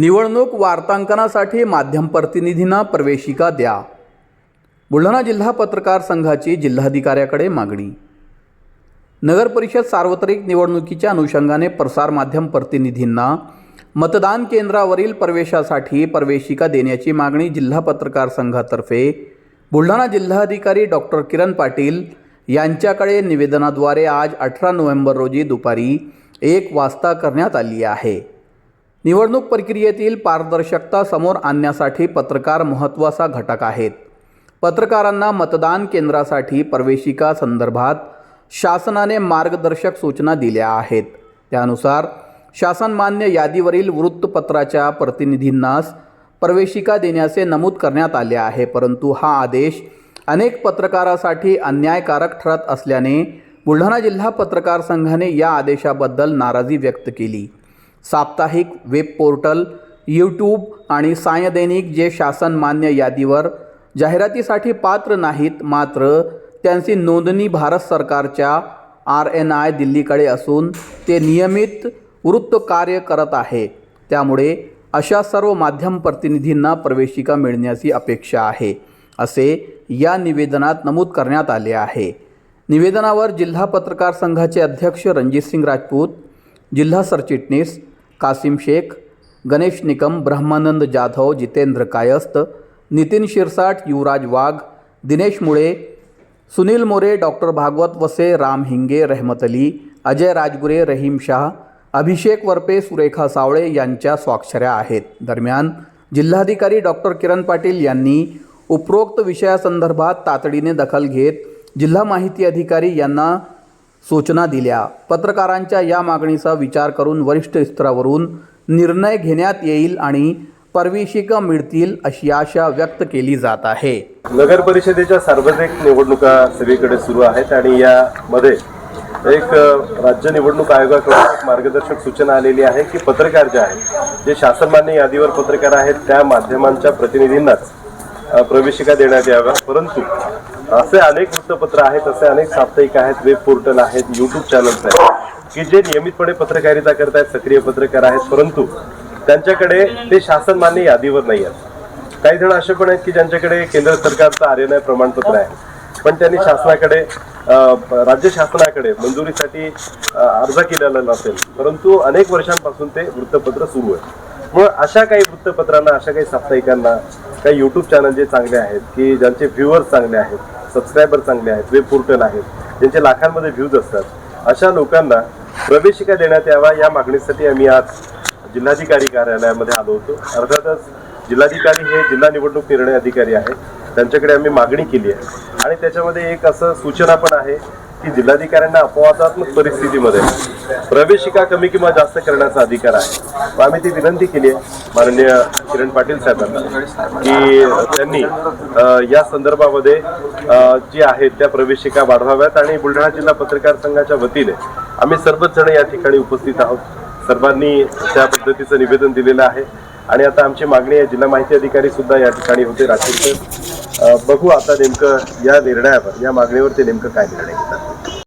निवडणूक वार्तांकनासाठी माध्यम प्रतिनिधींना प्रवेशिका द्या. बुलढाणा जिल्हा पत्रकार संघाची जिल्हाधिकाऱ्याकडे मागणी. नगरपरिषद सार्वत्रिक निवडणुकीच्या अनुषंगाने प्रसारमाध्यम प्रतिनिधींना मतदान केंद्रावरील प्रवेशासाठी प्रवेशिका देण्याची मागणी जिल्हा पत्रकार संघातर्फे बुलढाणा जिल्हाधिकारी डॉक्टर किरण पाटील यांच्याकडे निवेदनाद्वारे आज अठरा नोव्हेंबर रोजी दुपारी एक वाजता करण्यात आली आहे. निवडणूक प्रक्रियेतील पारदर्शकता समोर आणण्यासाठी पत्रकार महत्त्वाचा घटक आहेत. पत्रकारांना मतदान केंद्रासाठी प्रवेशिका संदर्भात शासनाने मार्गदर्शक सूचना दिल्या आहेत. त्यानुसार शासनमान्य यादीवरील वृत्तपत्राच्या प्रतिनिधींनाच प्रवेशिका देण्याचे नमूद करण्यात आले आहे परंतु हा आदेश अनेक पत्रकारासाठी अन्यायकारक ठरत असल्याने बुलढाणा जिल्हा पत्रकार संघाने या आदेशाबद्दल नाराजी व्यक्त केली. साप्ताहिक वेब पोर्टल यूट्यूब आणि सायदैनिक जे शासन मान्य यादीवर जाहिरातीसाठी पात्र नाहीत मात्र त्यांची नोंदणी भारत सरकारच्या आर एन आय दिल्लीकडे असून ते नियमित वृत्त कार्य करत आहे. त्यामुळे अशा सर्व माध्यम प्रतिनिधींना प्रवेशिका मिळण्याची अपेक्षा आहे असे या निवेदनात नमूद करण्यात आले आहे. निवेदनावर जिल्हा पत्रकार संघाचे अध्यक्ष रणजितसिंग राजपूत जिल्हा सरचिटणीस कासिम शेख गणेश निकम ब्रह्मानंद जाधव जितेंद्र कायस्त नितीन शिरसाट युवराज वाघ दिनेश मुळे सुनील मोरे डॉक्टर भागवत वसे राम हिंगे रहमत अली अजय राजगुरे रहीम शाह अभिषेक वरपे सुरेखा सावळे यांच्या स्वाक्षऱ्या आहेत. दरम्यान जिल्हाधिकारी डॉक्टर किरण पाटील यांनी उपरोक्त विषयासंदर्भात तातडीने दखल घेत जिल्हा माहिती अधिकारी यांना सूचना दिल्या. पत्रकारांच्या या मागणीचा विचार करून वरिष्ठ स्तरावरून निर्णय घेण्यात येईल आणि परविशिका मिळतील अशी आशा व्यक्त केली जात आहे. नगर परिषदेच्या सार्वत्रिक निवडणुका सगळीकडे सुरू आहेत आणि यामध्ये एक राज्य निवडणूक आयोगाकडून एक मार्गदर्शक सूचना आलेली आहे की पत्रकार जे आहेत जे शासनमान्य यादीवर पत्रकार आहेत त्या माध्यमांच्या प्रतिनिधींनाच प्रवेशिका देण्यात याव्या परंतु असे अनेक वृत्तपत्र आहेत असे अनेक साप्ताहिक आहेत वेब पोर्टल आहेत युट्यूब चॅनल्स आहेत की जे नियमितपणे पत्रकारिता करतायत सक्रिय पत्रकार आहेत परंतु त्यांच्याकडे ते शासनमान्य यादीवर नाही आहेत. काही जण असे पण आहेत की ज्यांच्याकडे केंद्र सरकारचं आर एन आय प्रमाणपत्र आहे पण त्यांनी शासनाकडे राज्य शासनाकडे मंजुरीसाठी अर्ज केलेला नसेल परंतु अनेक वर्षांपासून ते वृत्तपत्र सुरू आहे मग अशा काही वृत्तपत्रांना अशा काही साप्ताहिकांना काही युट्यूब चॅनल जे चांगले आहेत की ज्यांचे व्ह्युअर्स चांगले आहेत सबस्क्रायबर चांगले आहेत वेब पोर्टल आहेत ज्यांचे लाखांमध्ये व्ह्यूज असतात. अशा लोकांना प्रवेशिका देण्यात यावा या मागणीसाठी आम्ही आज जिल्हाधिकारी कार्यालयामध्ये आलो होतो. अर्थातच जिल्हाधिकारी हे जिल्हा निवडणूक निर्णय अधिकारी आहेत. त्यांच्याकडे आम्ही मागणी केली आहे. आणि त्याच्यामध्ये एक असं सूचना पण आहे की जिल्हाधिकाऱ्यांना अपवादात्मक परिस्थितीमध्ये प्रवेशिका कमी किंवा जास्त करण्याचा अधिकार आहे. मग आम्ही ती विनंती केली आहे माननीय किरण पाटील साहेबांना की त्यांनी या संदर्भामध्ये जी आहेत त्या प्रवेशिका वाढवाव्यात आणि बुलढाणा जिल्हा पत्रकार संघाच्या वतीने आम्ही सर्वच जण या ठिकाणी उपस्थित आहोत. सर्वांनी त्या पद्धतीचं निवेदन दिलेलं आहे आणि आता आमची मागणी आहे जिल्हा माहिती अधिकारी सुद्धा या ठिकाणी होते रात्री बघू आता नेमकं या निर्णयावर या मागणीवर ते नेमकं काय निर्णय घेतात.